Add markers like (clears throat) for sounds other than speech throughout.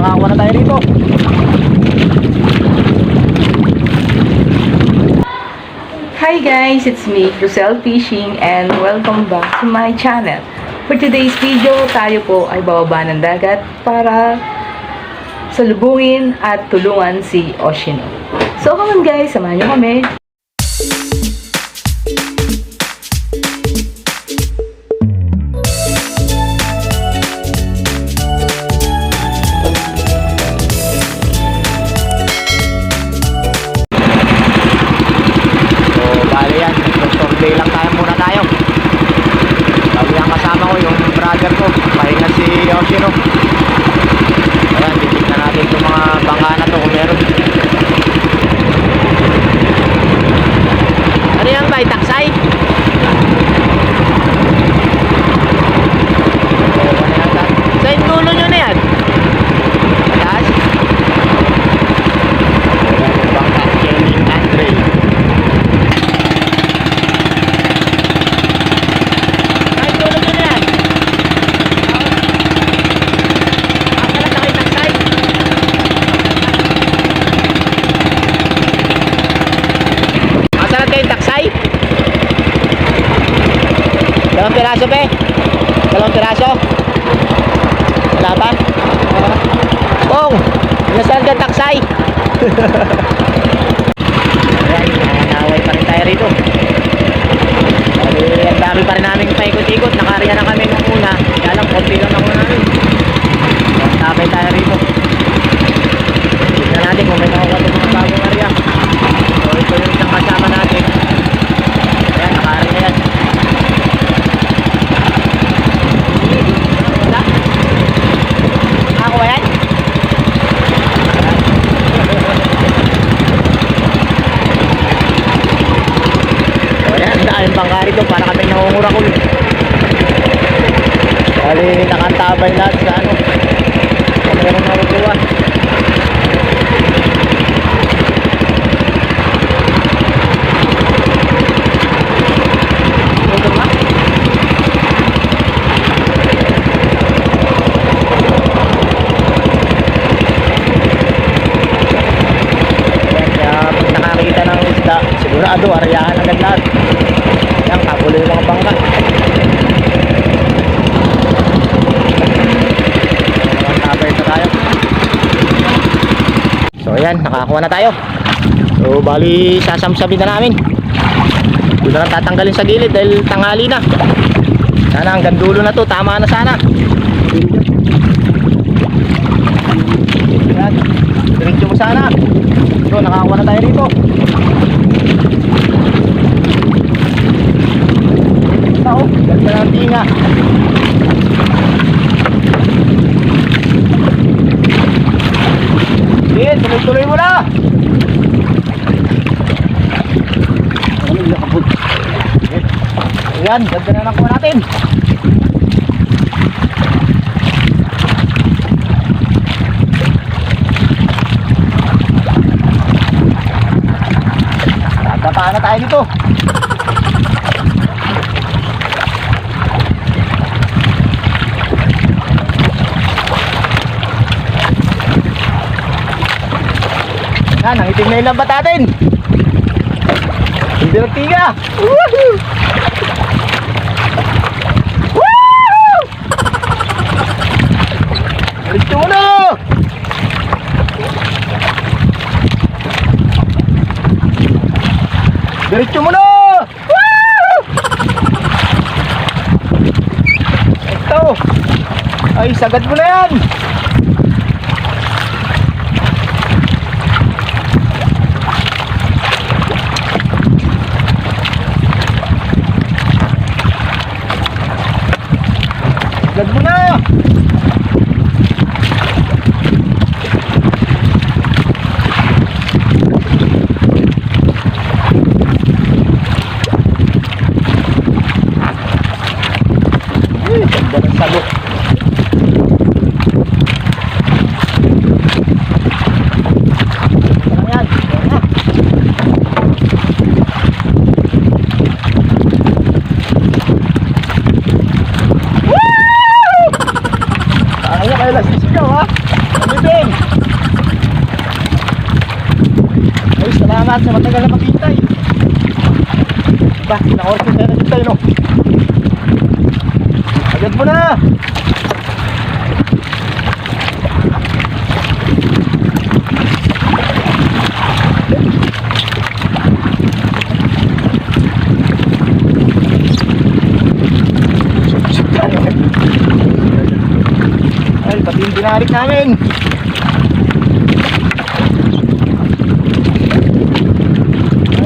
nakakuha na tayo rito. Hi guys, it's me, Rosel Fishing and welcome back to my channel. For today's video, tayo po ay bababa ng dagat para salubungin at tulungan si Oshino. So come on guys, samahan niyo kami. So, bali yan. Survey lang tayo muna tayo. Bago yan kasama ko yung brother ko. Pahinga si Yoshino. Ayan, titignan natin itong mga bangka na to kung meron. Ano yan ba? Taksay? Sa dulo nyo na yan? Mataas? Ayan, yung bangka. Kenny Andre. Ay, tulog nyo na yan. Ang kalat na kayo taksay. Masalat kayong taksay? Dalawang piraso, pe? Dalawang piraso? Wala ba? Pong! Masalat kayong taksay? Ayan, nanaway pa rin tayo rito. Bali, ang dami pa rin namin paikot-ikot. Nakariya na kami nung una. Kaya lang, konti lang ako namin. Tabay tayo rito. Tignan natin kung may nakuha itong mga bagong area. So, ito yung isang kasama natin. Ayan, nakariya yan. Wala? Ako ba yan? So, ayan, dahil bangka rito para kami nangungurakul. Bali, nakantabay lahat sa ano. Kung meron makukuha. Ito ba? Ayan, kaya pag nakakita ng isda, sigurado, arayahan agad lahat. Yan, kapulo yung mga bangka. Ayan, tabay na tayo. So ayan, nakakuha na tayo. So bali, sasamsabin na namin. Hindi na tatanggalin sa gilid dahil tanghali na. Sana hanggang dulo na to, tama na sana. Ayan, diretso mo sana. So nakakuha na tayo rito. Tao, ganda ng tinga. Tuloy-tuloy mo na. Ayan, ganda na nakuha natin. Tatapaan na tayo dito. Yan, ang itim na yung lambat natin. Hindi na tiga. Woohoo! Na! Diretso mo na! Ito! Ay, sagad mo na yan! Sagad mo na! Ay, ganda ng salo. Ano yan? Ayan na. Woo! Ikaw ha? Bibing! Ay, salamat sa matagal na paghintay. Ba, na-oras na tayo no? Agad mo na! Ay, pati yung binarik namin.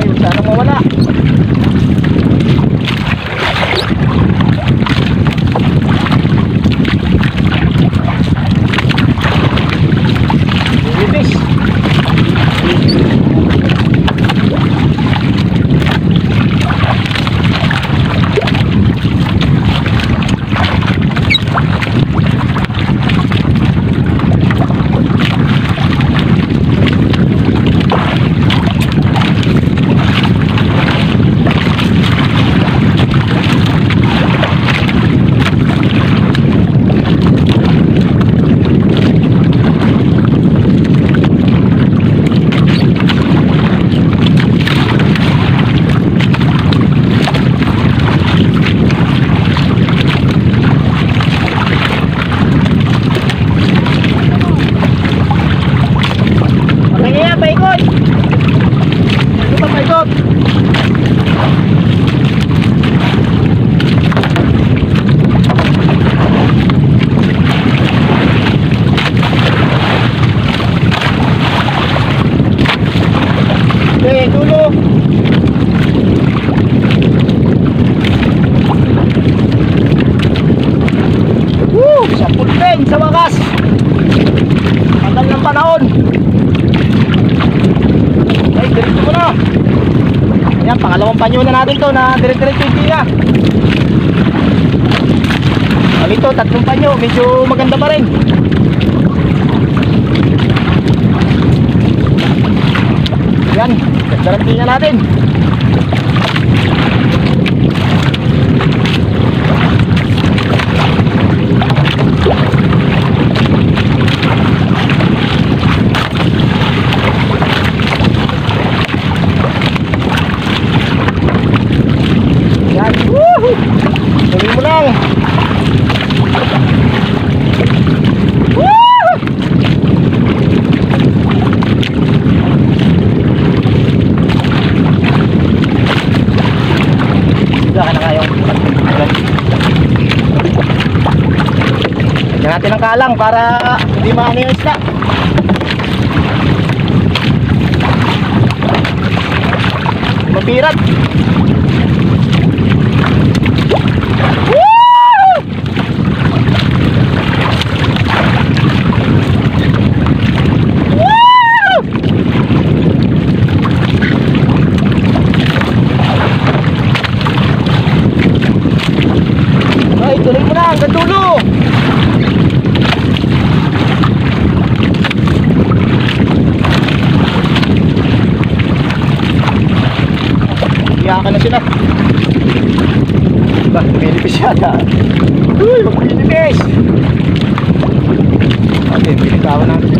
Ay, sana mawala. Lipis. Pakinggan yan, paikot! Ano ba paikot? Okay, dulo! Woo! Sa pulpen, sa wakas! Tagal ng panahon! Ay, diretso mo na. Ayan, pangalawang panyo na natin to na dire-diretso yung tiya. Ano ito, tatlong panyo, medyo maganda pa rin. Ganda ng tiya natin. Yan. Woohoo! Tuloy mo lang. Woohoo! Diba ka na kayo? Lagyan natin ng kalang para hindi maano yung isda. Mapirat. Ay, tuloy mo na hanggang dulo. Iyakan na sila. Ba, pinipis yata. Uy, magpinipis. Okay, pinikawan natin.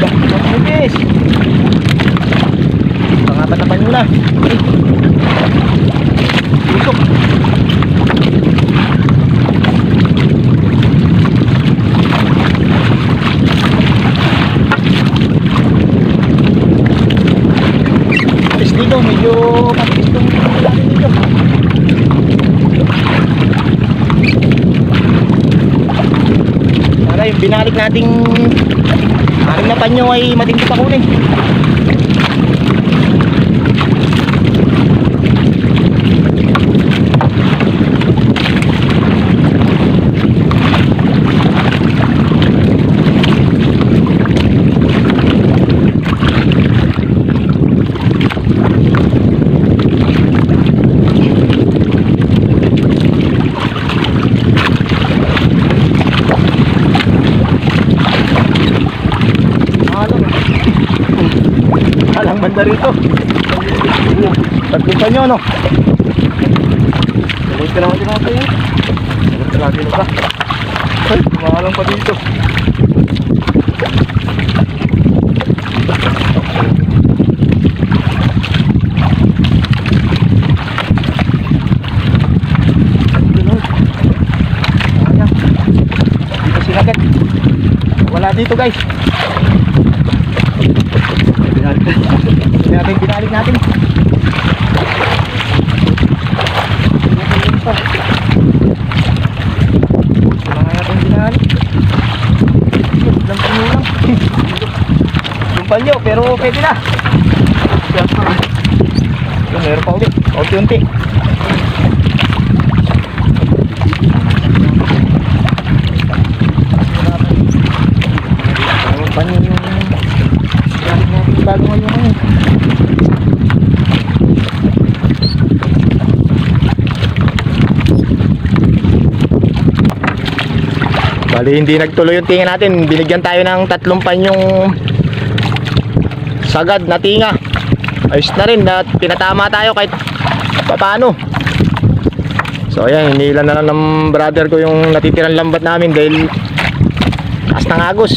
Ba, magpinipis. Pangapat na panyo na. Ay. Tusok. Tapos dito, medyo matiis itong lalaki dito. Para yung binalik nating anim na panyo ay matindi pa kunin. Ano? Saan yun, no? Tuloy ka naman din natin. Tuloy ka lagi ba? Ay, kumahalang pa dito. Wala dito guys. Natin, binalik natin. Panyo, (laughs) pero pwede na. Meron pa ulit. Unti-unti. Yung panyo yung binalik natin bago ngayon. Bali hindi nagtuloy yung tinga natin. Binigyan tayo ng tatlong panyong sagad na tinga. Ayos na rin at pinatama tayo kahit paano. So ayan, hinilan na lang ng brother ko yung natitirang lambat namin dahil taas ng agos.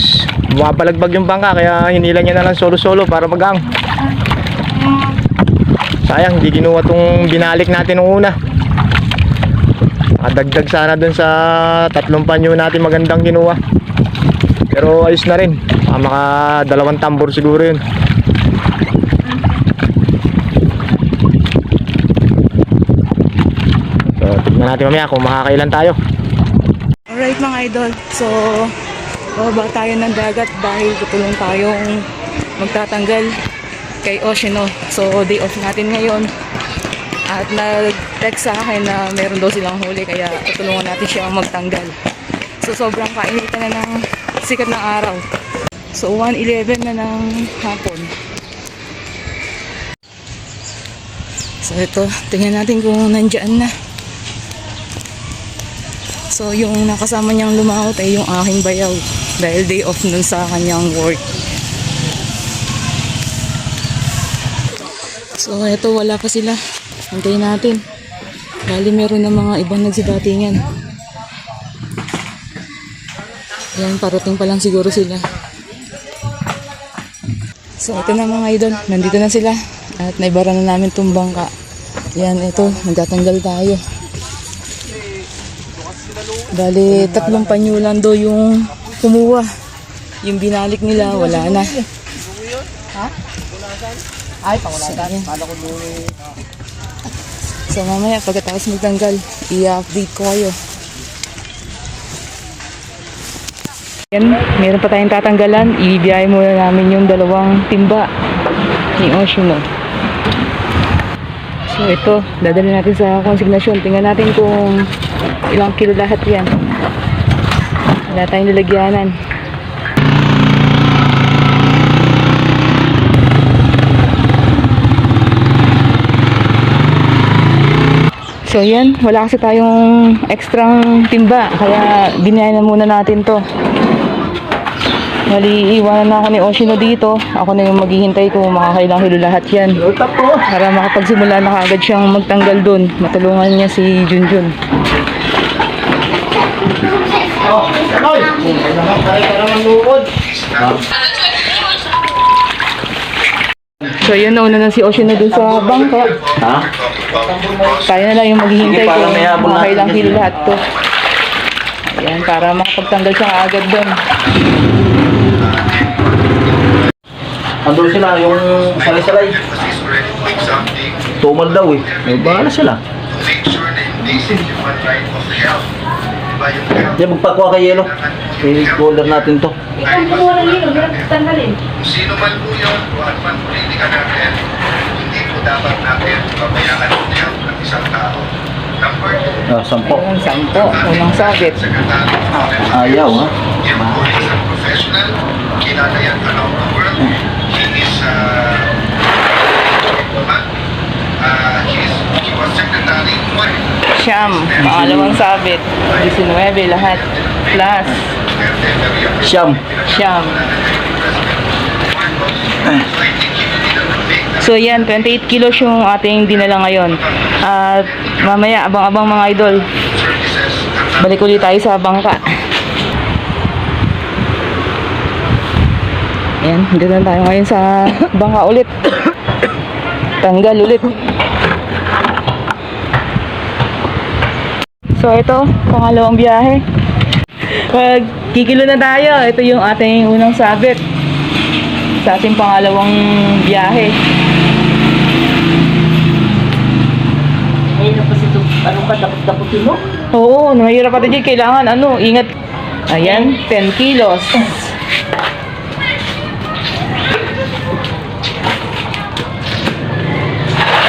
Bumapalagbag yung bangka kaya hinilan niya na lang solo-solo para magang. Sayang, hindi kinuha tong binalik natin nung una. Nakadagdag sana dun sa tatlong panyo natin magandang kinuha. Pero ayos na rin. Baka maka dalawang tambor siguro yun. So, tignan natin mamaya kung makakailan tayo. Alright mga idol, so bababa tayo ng dagat dahil tutulong tayong magtatanggal kay Oshino. So day off natin ngayon. At nag-text sa akin na meron daw silang huli kaya tutulungan natin siya magtanggal. So sobrang kainitan na ng sikat ng araw. So 1.11 na ng hapon. So ito, tingnan natin kung nandyan na. So, yung nakasama niyang lumahot ay yung aking bayaw. Dahil day off nun sa kanyang work. So, eto wala pa sila. Antayin natin. Bali, meron na mga ibang nagsidatingan. Yan, parating pa lang siguro sila. So, ito na mga idol. Nandito na sila. At naibara na namin itong bangka. Yan, ito. Nagtatanggal tayo. Bali, tatlong panyo lang daw yung kumuha. Yung binalik nila, wala na. Ay, pangulasan. Sayang. Kala ko eh. So mamaya, pagkatapos magtanggal, i-update ko kayo. Yan, meron pa tayong tatanggalan. Ibibiyay muna namin yung dalawang timba ni Oshino. So ito, dadali natin sa konsignasyon. Tingnan natin kung ilang kilo lahat yan. Wala tayong lalagyanan. So yan, wala kasi tayong extrang timba. Kaya binayaan na muna natin to. Iwanan na ako ni Oshino dito. Ako na yung maghihintay kung makakailang hilo lahat yan. Para makapagsimula na kaagad siyang magtanggal dun. Matulungan niya si Junjun. So yun, nauna na si Oshino dun sa bangka. Ha? Tayo na lang yung maghihintay kung makakailang yan. hilo lahat to. Ayan, para makapagtanggal siya kaagad dun. Andun sila, yung salay-salay. Tumal daw eh. May bahala sila. Diyan, magpakuha kay Yelo. I-folder natin to. Sino man po yun, o ano man politika natin, dapat natin pabayaan niya ang isang tao. Number two, Ah, sampo. Ayan, sampo. Unang sabit. Secretary of Defense. Ayaw ha. Yan po is a professional, kilala yan around the world. He is uh, diplomat. Uh, he, is, he was secretary twice. Siyam, pangalawang sabit. 19 lahat. Plus, Siyam. siyam. I think he will be the big So yan, 28 kilos yung ating dinala ngayon. At mamaya, abang-abang mga idol. Balik ulit tayo sa bangka. Ayan, na tayo ngayon sa (coughs) bangka ulit. (coughs) Tanggal ulit. So ito, pangalawang biyahe. Pag kikilo na tayo, ito yung ating unang sabit sa ating pangalawang biyahe. Ayun na kasi ito, ano ka, dapat-daputin mo? Oo, mahirap pa din. Kailangan, ano, ingat. Ayan, 10 kilos.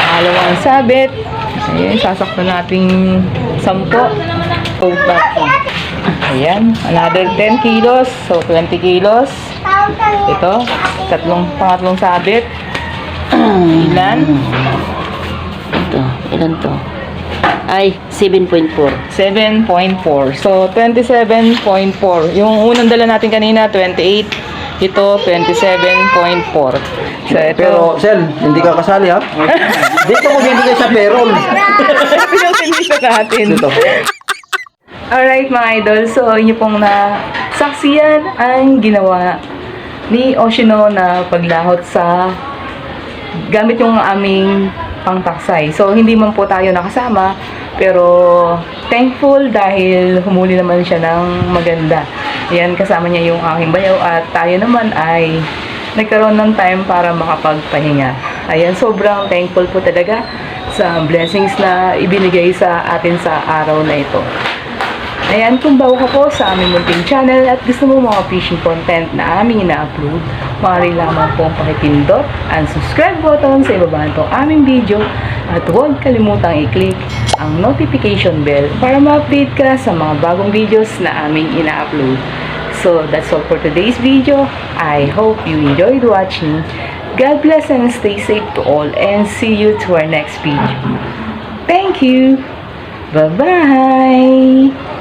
Pangalawang sabit. Ayan, sasaktan nating 10. Ayan, another 10 kilos. So, 20 kilos. Ito, tatlong, pangatlong sabit. (clears throat) Ilan? Ito, ilan to? Ay, 7.4. 7.4. So, 27.4. Yung unang dala natin kanina, 28. Ito, 27.4. So, ito. Pero, Sel, hindi ka kasali ha? (laughs) Dito mo bibigay sa payroll. Pinapinisa sa atin. Dito. Alright mga idol, so inyo pong na saksiyan ang ginawa ni Oshino na paglahot sa gamit yung aming pangtaksay. So hindi man po tayo nakasama, pero thankful dahil humuli naman siya ng maganda. Yan, kasama niya yung aking bayaw at tayo naman ay nagkaroon ng time para makapagpahinga. Ayan, sobrang thankful po talaga sa blessings na ibinigay sa atin sa araw na ito. Ayan, kung bago ka po sa aming munting channel at gusto mo mga fishing content na aming ina-upload, maaari lamang pong pakipindot ang subscribe button sa ibaba nitong aming video at huwag kalimutang i-click ang notification bell para ma-update ka sa mga bagong videos na aming ina-upload. So, that's all for today's video. I hope you enjoyed watching. God bless and stay safe to all and see you to our next video. Thank you! Bye-bye!